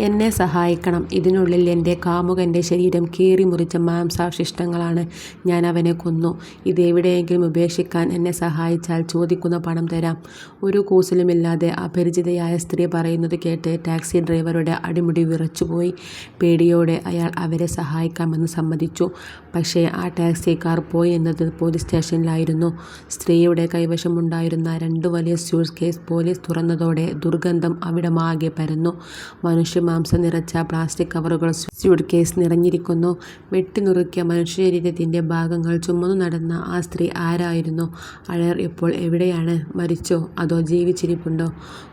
എന്നെ സഹായിക്കണം. ഇതിനുള്ളിൽ എന്റെ കാമുകന്റെ ശരീരം കീറി മുറിച്ച മാംസാവശിഷ്ടങ്ങളാണ്. ഞാൻ അവനെ കൊന്നു. ഇത് എവിടെയെങ്കിലും ഉപേക്ഷിക്കാൻ എന്നെ സഹായിച്ചാൽ ചോദിക്കുന്ന പണം തരാം. " ഒരു കൂസലുമില്ലാതെ അപരിചിതയായ സ്ത്രീ പറയുന്നത് കേട്ട് ടാക്സി ഡ്രൈവറുടെ അടിമുടി വിറച്ചുപോയി. പേടിയോടെ അയാൾ അവരെ സഹായിക്കാമെന്ന് സമ്മതിച്ചു. പക്ഷേ ആ ടാക്സിക്കാർ പോയി എന്നത് പോലീസ് സ്റ്റേഷനിലായിരുന്നു. സ്ത്രീയുടെ കൈവശമുണ്ടായിരുന്ന രണ്ട് വലിയ സ്യൂട്ട്കേസ് പോലീസ് തുറന്നതോടെ ദുർഗന്ധം അവിടമാകെ പരന്നു. മനുഷ്യമാംസം നിറച്ച പ്ലാസ്റ്റിക് കവറുകൾ സ്യൂട്ട്കേസ് നിറഞ്ഞിരിക്കുന്നു. വെട്ടിനുറുക്കിയ മനുഷ്യശരീരത്തിന്റെ ഭാഗങ്ങൾ ചുമന്നു നടന്ന ആ സ്ത്രീ ആരായിരുന്നു? അയർ ഇപ്പോൾ എവിടെയാണ്? മരിച്ചോ അതോ ജീവിച്ചിരിപ്പുണ്ടോ?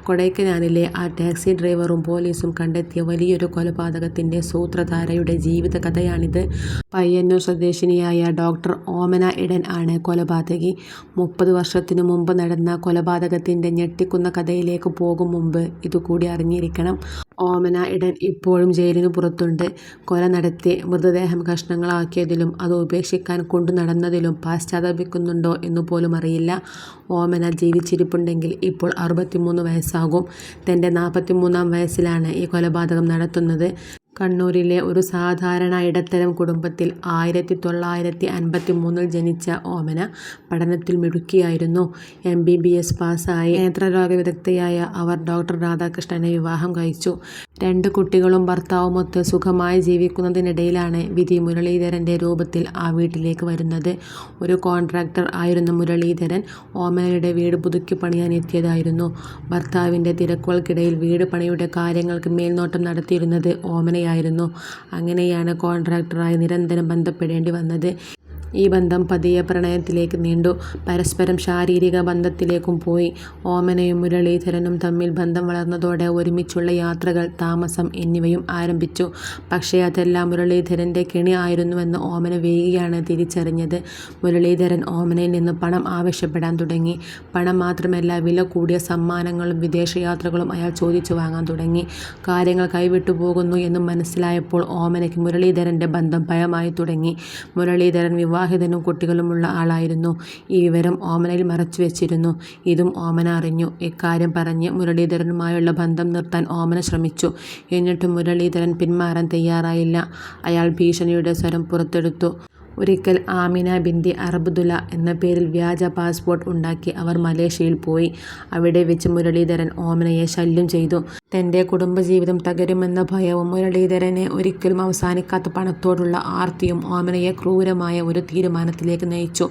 കൊടൈക്കനാലിലെ ആ ടാക്സി ഡ്രൈവറും പോലീസും കണ്ടെത്തിയ വലിയൊരു കൊലപാതകത്തിന്റെ സൂത്രധാരയുടെ ജീവിതകഥയാണിത്. പയ്യന്നൂർ സ്വദേശിനിയായ ഡോക്ടർ ഓമന ഇടൻ ആണ് കൊലപാതകി. മുപ്പത് വർഷത്തിനു മുമ്പ് നടന്ന കൊലപാതകത്തിന്റെ ഞെട്ടിക്കുന്ന കഥയിലേക്ക് പോകും മുമ്പ് ഇതുകൂടി അറിഞ്ഞിരിക്കണം. ഓമന ഇടൻ ഇപ്പോഴും ജയിലിനു പുറത്തുണ്ട്. കൊല നടത്തി മൃതദേഹം കഷ്ണങ്ങളാക്കിയതിലും അത് ഉപേക്ഷിക്കാൻ കൊണ്ടുനടന്നതിലും പോലും എന്നുപോലുമറിയില്ല. ഓമന ജീവിച്ചിരിപ്പുണ്ടെങ്കിൽ ഇപ്പോൾ അറുപത്തിമൂന്ന് വയസ്സാകും. തന്റെ നാൽപ്പത്തിമൂന്നാം വയസ്സിലാണ് ഈ കൊലപാതകം നടത്തുന്നത്. കണ്ണൂരിലെ ഒരു സാധാരണ ഇടത്തരം കുടുംബത്തിൽ ആയിരത്തി തൊള്ളായിരത്തി അൻപത്തി മൂന്നിൽ ജനിച്ച ഓമന പഠനത്തിൽ മിടുക്കിയായിരുന്നു. എം ബി ബി എസ് പാസ്സായി നേത്രരോഗ വിദഗ്ധയായ അവർ ഡോക്ടർ രാധാകൃഷ്ണനെ വിവാഹം കഴിച്ചു. രണ്ട് കുട്ടികളും ഭർത്താവുമൊത്ത് സുഖമായി ജീവിക്കുന്നതിനിടയിലാണ് വിധി മുരളീധരന്റെ രൂപത്തിൽ ആ വീട്ടിലേക്ക് വരുന്നത്. ഒരു കോൺട്രാക്ടർ ആയിരുന്ന മുരളീധരൻ ഓമനയുടെ വീട് പുതുക്കി പണിയാൻ എത്തിയതായിരുന്നു. ഭർത്താവിന്റെ തിരക്കുകൾക്കിടയിൽ വീട് പണിയുടെ കാര്യങ്ങൾക്ക് മേൽനോട്ടം നടത്തിയിരുന്നത് ഓമനയായിരുന്നു. അങ്ങനെയാണ് കോൺട്രാക്ടറായി നിരന്തരം ബന്ധപ്പെടേണ്ടി വന്നത്. ഈ ബന്ധം പതിയെ പ്രണയത്തിലേക്ക് നീണ്ടു. പരസ്പരം ശാരീരിക ബന്ധത്തിലേക്കും പോയി. ഓമനയും മുരളീധരനും തമ്മിൽ ബന്ധം വളർന്നതോടെ ഒരുമിച്ചുള്ള യാത്രകൾ, താമസം എന്നിവയും ആരംഭിച്ചു. പക്ഷേ അതെല്ലാം മുരളീധരന്റെ കെണി ആയിരുന്നുവെന്ന് ഓമന വേഗിയാണ് തിരിച്ചറിഞ്ഞത്. മുരളീധരൻ ഓമനയിൽ നിന്ന് പണം ആവശ്യപ്പെടാൻ തുടങ്ങി. പണം മാത്രമല്ല വില കൂടിയ സമ്മാനങ്ങളും വിദേശയാത്രകളും അയാൾ ചോദിച്ചു വാങ്ങാൻ തുടങ്ങി. കാര്യങ്ങൾ കൈവിട്ടു പോകുന്നു എന്ന് മനസ്സിലായപ്പോൾ ഓമനയ്ക്ക് മുരളീധരന്റെ ബന്ധം ഭയമായി തുടങ്ങി. മുരളീധരൻ വിവാഹിതനും കുട്ടികളുമുള്ള ആളായിരുന്നു. ഈ വിവരം ഓമനയിൽ മറച്ചു വെച്ചിരുന്നു ഇതും ഓമന അറിഞ്ഞു. ഇക്കാര്യം പറഞ്ഞ് മുരളീധരനുമായുള്ള ബന്ധം നിർത്താൻ ഓമന ശ്രമിച്ചു. എന്നിട്ടും മുരളീധരൻ പിന്മാറാൻ തയ്യാറായില്ല. അയാൾ ഭീഷണിയുടെ സ്വരം പുറത്തെടുത്തു. ഒരിക്കൽ ആമിന ബിന്തി അറബുദുല എന്ന പേരിൽ വ്യാജ പാസ്പോർട്ട് ഉണ്ടാക്കി അവർ മലേഷ്യയിൽ പോയി. അവിടെ വെച്ച് മുരളീധരൻ ഓമനയെ ശല്യം ചെയ്തു. തന്റെ കുടുംബജീവിതം തകരുമെന്ന ഭയവും മുരളീധരനെ ഒരിക്കലും അവസാനിക്കാത്ത പണത്തോടുള്ള ആർത്തിയും ഓമനയെ ക്രൂരമായ ഒരു തീരുമാനത്തിലേക്ക് നയിച്ചു.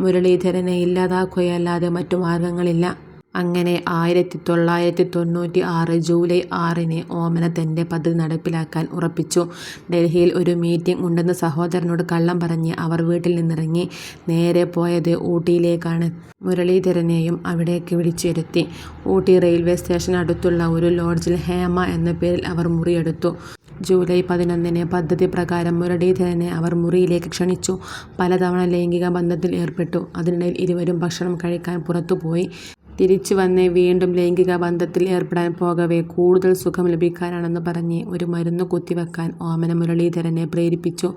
മുരളീധരനെ ഇല്ലാതാക്കുകയല്ലാതെ മറ്റു മാർഗങ്ങളില്ല. അങ്ങനെ ആയിരത്തി തൊള്ളായിരത്തി തൊണ്ണൂറ്റി ആറ് ജൂലൈ ആറിന് ഓമന തന്റെ പദ്ധതി നടപ്പിലാക്കാൻ ഉറപ്പിച്ചു. ഡൽഹിയിൽ ഒരു മീറ്റിംഗ് ഉണ്ടെന്ന് സഹോദരനോട് കള്ളം പറഞ്ഞ് അവർ വീട്ടിൽ നിന്നിറങ്ങി. നേരെ പോയത് ഊട്ടിയിലേക്കാണ്. മുരളീധരനെയും അവിടേക്ക് വിളിച്ചിരുത്തി ഊട്ടി റെയിൽവേ സ്റ്റേഷൻ അടുത്തുള്ള ഒരു ലോഡ്ജിൽ ഹേമ എന്ന പേരിൽ അവർ മുറിയെടുത്തു. ജൂലൈ പതിനൊന്നിന് പദ്ധതി പ്രകാരം മുരളീധരനെ അവർ മുറിയിലേക്ക് ക്ഷണിച്ചു. പലതവണ ലൈംഗിക ബന്ധത്തിൽ ഏർപ്പെട്ടു. അതിനിടയിൽ ഇരുവരും ഭക്ഷണം കഴിക്കാൻ പുറത്തുപോയി. തിരിച്ചുവന്ന് വീണ്ടും ലൈംഗിക ബന്ധത്തിൽ ഏർപ്പെടാൻ പോകവേ കൂടുതൽ സുഖം ലഭിക്കാനാണെന്ന് പറഞ്ഞ് ഒരു മരുന്ന് കുത്തിവെക്കാൻ ഓമന മുരളീധരനെ പ്രേരിപ്പിച്ചു.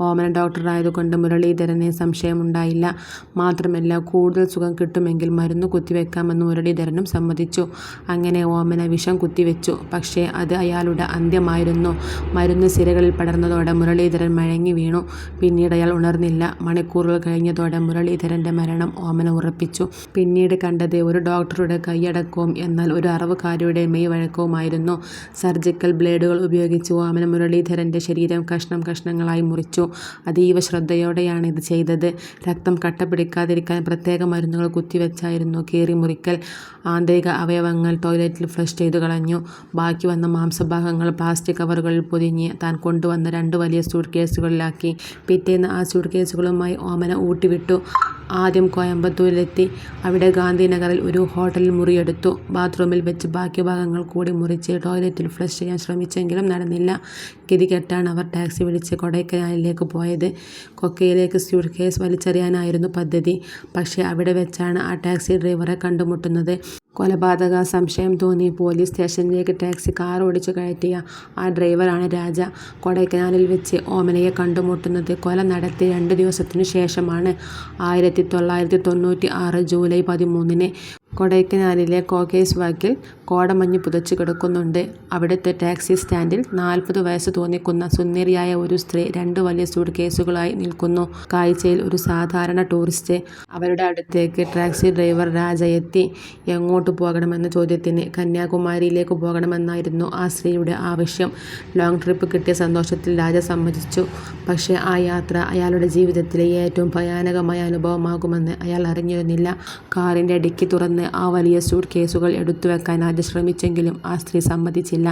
ഓമന ഡോക്ടറായതുകൊണ്ട് മുരളീധരന് സംശയമുണ്ടായില്ല. മാത്രമല്ല കൂടുതൽ സുഖം കിട്ടുമെങ്കിൽ മരുന്ന് കുത്തിവെക്കാമെന്ന് മുരളീധരനും സമ്മതിച്ചു. അങ്ങനെ ഓമന വിഷം കുത്തിവെച്ചു. പക്ഷേ അത് അയാളുടെ അന്ത്യമായിരുന്നു. മരുന്ന് സിരകളിൽ പടർന്നതോടെ മുരളീധരൻ മഴങ്ങി വീണു. പിന്നീട് അയാൾ ഉണർന്നില്ല. മണിക്കൂറുകൾ കഴിഞ്ഞതോടെ മുരളീധരന്റെ മരണം ഓമന ഉറപ്പിച്ചു. പിന്നീട് കണ്ടത് ഒരു ഡോക്ടറുടെ കൈയടക്കവും എന്നാൽ ഒരു അറവുകാരിയുടെ മെയ്വഴക്കവുമായിരുന്നു. സർജിക്കൽ ബ്ലേഡുകൾ ഉപയോഗിച്ച് ഓമന മുരളീധരന്റെ ശരീരം കഷ്ണം കഷ്ണങ്ങളായി മുറിച്ചു. അതീവ ശ്രദ്ധയോടെയാണ് ഇത് ചെയ്തത്. രക്തം കട്ട പിടിക്കാതിരിക്കാൻ പ്രത്യേക മരുന്നുകൾ കുത്തിവെച്ചായിരുന്നു കീറി മുറിക്കൽ ആന്തരിക അവയവങ്ങൾ ടോയ്ലറ്റിൽ ഫ്ലഷ് ചെയ്തുകളഞ്ഞു. ബാക്കി വന്ന മാംസഭാഗങ്ങൾ പ്ലാസ്റ്റിക് കവറുകളിൽ പൊതിഞ്ഞ് താൻ കൊണ്ടുവന്ന രണ്ട് വലിയ സ്യൂട്ട്കേസുകളിലാക്കി. പിറ്റേന്ന് ആ സ്യൂട്ട്കേസുകളുമായി ഓമന ഊട്ടി വിട്ടു. ആദ്യം കോയമ്പത്തൂരിലെത്തി. അവിടെ ഗാന്ധിനഗറിൽ ഒരു ഹോട്ടലിൽ മുറിയെടുത്തു. ബാത്റൂമിൽ വെച്ച് ബാക്കി ഭാഗങ്ങൾ കൂടി മുറിച്ച് ടോയ്ലറ്റിൽ ഫ്ലഷ് ചെയ്യാൻ ശ്രമിച്ചെങ്കിലും നടന്നില്ല. ഗതികെട്ടാണ് അവർ ടാക്സി വിളിച്ച് കൊടൈക്കനാലിലേക്ക് പോയത്. കൊക്കയിലേക്ക് സ്യൂട്ട്കേസ് വലിച്ചെറിയാനായിരുന്നു പദ്ധതി. പക്ഷേ അവിടെ വെച്ചാണ് ആ ടാക്സി ഡ്രൈവറെ കണ്ടുമുട്ടുന്നത്. കൊലപാതകസംശയം തോന്നി പോലീസ് സ്റ്റേഷനിലേക്ക് ടാക്സി കാർ ഓടിച്ചു കയറ്റിയ ആ ഡ്രൈവറാണ് രാജ. കൊടൈക്കനാലിൽ വെച്ച് ഓമനയെ കണ്ടുമുട്ടുന്നത് കൊല നടത്തി രണ്ട് ദിവസത്തിനു ശേഷമാണ്. ആയിരത്തി തൊള്ളായിരത്തി തൊണ്ണൂറ്റി ആറ് ജൂലൈ പതിമൂന്നിന് കൊടൈക്കനാലിലെ കോക്കേസ് വാക്കിൽ കോടമഞ്ഞ് പുതച്ചു കിടക്കുന്നുണ്ട്. അവിടുത്തെ ടാക്സി സ്റ്റാൻഡിൽ നാൽപ്പത് വയസ്സ് തോന്നിക്കുന്ന സുന്ദരിയായ ഒരു സ്ത്രീ രണ്ട് വലിയ സൂട്ട് കേസുകളായി നിൽക്കുന്നു. കാഴ്ചയിൽ ഒരു സാധാരണ ടൂറിസ്റ്റ്. അവരുടെ അടുത്തേക്ക് ടാക്സി ഡ്രൈവർ രാജ എത്തി. എങ്ങോട്ട് പോകണമെന്ന ചോദ്യത്തിന് കന്യാകുമാരിയിലേക്ക് പോകണമെന്നായിരുന്നു ആ സ്ത്രീയുടെ ആവശ്യം. ലോങ് ട്രിപ്പ് കിട്ടിയ സന്തോഷത്തിൽ രാജ സമ്മതിച്ചു. പക്ഷേ ആ യാത്ര അയാളുടെ ജീവിതത്തിലെ ഏറ്റവും ഭയാനകമായ അനുഭവമാകുമെന്ന് അയാൾ അറിഞ്ഞിരുന്നില്ല. കാറിന്റെ ഡിക്കി തുറന്ന് ആ വലിയ സ്യൂട്ട് കേസുകൾ എടുത്തുവെക്കാൻ ആദ്യം ശ്രമിച്ചെങ്കിലും ആ സ്ത്രീ സമ്മതിച്ചില്ല.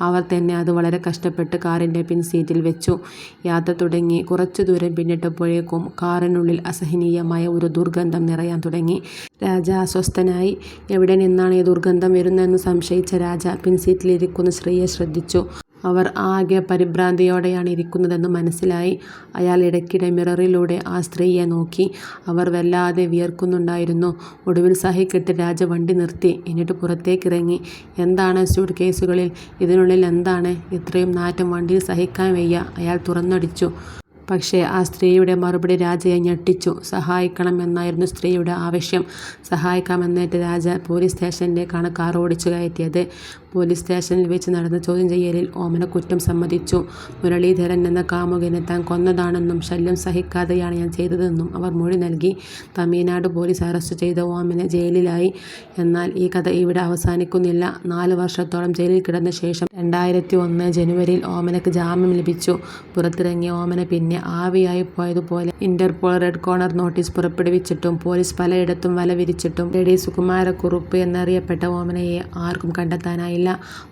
അവർ തന്നെ അത് വളരെ കഷ്ടപ്പെട്ട് കാറിന്റെ പിൻസീറ്റിൽ വെച്ചു. യാത്ര തുടങ്ങി കുറച്ചു ദൂരം പിന്നിട്ടപ്പോഴേക്കും കാറിനുള്ളിൽ അസഹനീയമായ ഒരു ദുർഗന്ധം നിറയാൻ തുടങ്ങി. രാജ അസ്വസ്ഥനായി. എവിടെ നിന്നാണ് ഈ ദുർഗന്ധം വരുന്നതെന്ന് സംശയിച്ച രാജ പിൻസീറ്റിലിരിക്കുന്ന സ്ത്രീയെ ശ്രദ്ധിച്ചു. അവർ ആകെ പരിഭ്രാന്തിയോടെയാണ് ഇരിക്കുന്നതെന്ന് മനസ്സിലായി. അയാൾ ഇടയ്ക്കിടെ മിററിലൂടെ ആ സ്ത്രീയെ നോക്കി. അവർ വല്ലാതെ വിയർക്കുന്നുണ്ടായിരുന്നു. ഒടുവിൽ സഹികെട്ട് രാജ വണ്ടി നിർത്തി. എന്നിട്ട് പുറത്തേക്കിറങ്ങി. എന്താണ് സൂട്ട്കേസുകളിൽ? ഇതിനുള്ളിൽ എന്താണ്? ഇത്രയും നാറ്റം വണ്ടിയിൽ സഹിക്കാൻ വയ്യ. അയാൾ തുറന്നടിച്ചു. പക്ഷേ ആ സ്ത്രീയുടെ മറുപടി രാജയെ ഞെട്ടിച്ചു. സഹായിക്കണം എന്നായിരുന്നു സ്ത്രീയുടെ ആവശ്യം. സഹായിക്കാമെന്നേറ്റ് രാജ പോലീസ് സ്റ്റേഷനിലേക്കാണ് കാർ ഓടിച്ചു കയറ്റിയത്. പോലീസ് സ്റ്റേഷനിൽ വെച്ച് നടന്ന ചോദ്യം ചെയ്യലിൽ ഓമന കുറ്റം സമ്മതിച്ചു. മുരളീധരൻ എന്ന കാമുകനെ താൻ കൊന്നതാണെന്നും ശല്യം സഹിക്കാതെയാണ് ഞാൻ ചെയ്തതെന്നും അവർ മൊഴി നൽകി. തമിഴ്നാട് പോലീസ് അറസ്റ്റ് ചെയ്ത ഓമനെ ജയിലിലായി. എന്നാൽ ഈ കഥ ഇവിടെ അവസാനിക്കുന്നില്ല. നാല് വർഷത്തോളം ജയിലിൽ കിടന്ന ശേഷം രണ്ടായിരത്തി ഒന്ന് ജനുവരിയിൽ ഓമനക്ക് ജാമ്യം ലഭിച്ചു. പുറത്തിറങ്ങിയ ഓമന പിന്നെ ആവിയായി പോയതുപോലെ ഇന്റർപോൾ റെഡ് കോർണർ നോട്ടീസ് പുറപ്പെടുവിച്ചിട്ടും പോലീസ് പലയിടത്തും വല വിരിച്ചിട്ടും ലെഡി സുകുമാരക്കുറുപ്പ് എന്നറിയപ്പെട്ട ഓമനയെ ആർക്കും കണ്ടെത്താനായില്ല.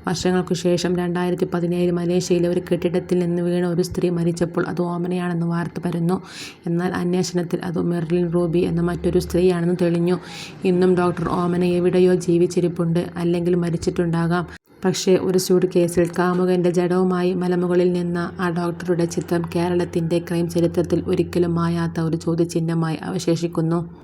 വർഷങ്ങൾക്കു ശേഷം രണ്ടായിരത്തി പതിനേഴിൽ മലേഷ്യയിലെ ഒരു കെട്ടിടത്തിൽ നിന്ന് വീണ ഒരു സ്ത്രീ മരിച്ചപ്പോൾ അത് ഓമനയാണെന്ന് വാർത്ത പരന്നു. എന്നാൽ അന്വേഷണത്തിൽ അത് മെർലിൻ റൂബി എന്ന മറ്റൊരു സ്ത്രീയാണെന്ന് തെളിഞ്ഞു. ഇന്നും ഡോക്ടർ ഓമന എവിടെയോ ജീവിച്ചിരിപ്പുണ്ട്. അല്ലെങ്കിൽ മരിച്ചിട്ടുണ്ടാകാം. പക്ഷേ ഒരു സ്യൂട്ട് കേസിൽ കാമുകന്റെ ജഡവുമായി മലമുകളിൽ നിന്ന ആ ഡോക്ടറുടെ ചിത്രം കേരളത്തിന്റെ ക്രൈം ചരിത്രത്തിൽ ഒരിക്കലും മായാത്ത ഒരു ചോദ്യചിഹ്നമായി അവശേഷിക്കുന്നു.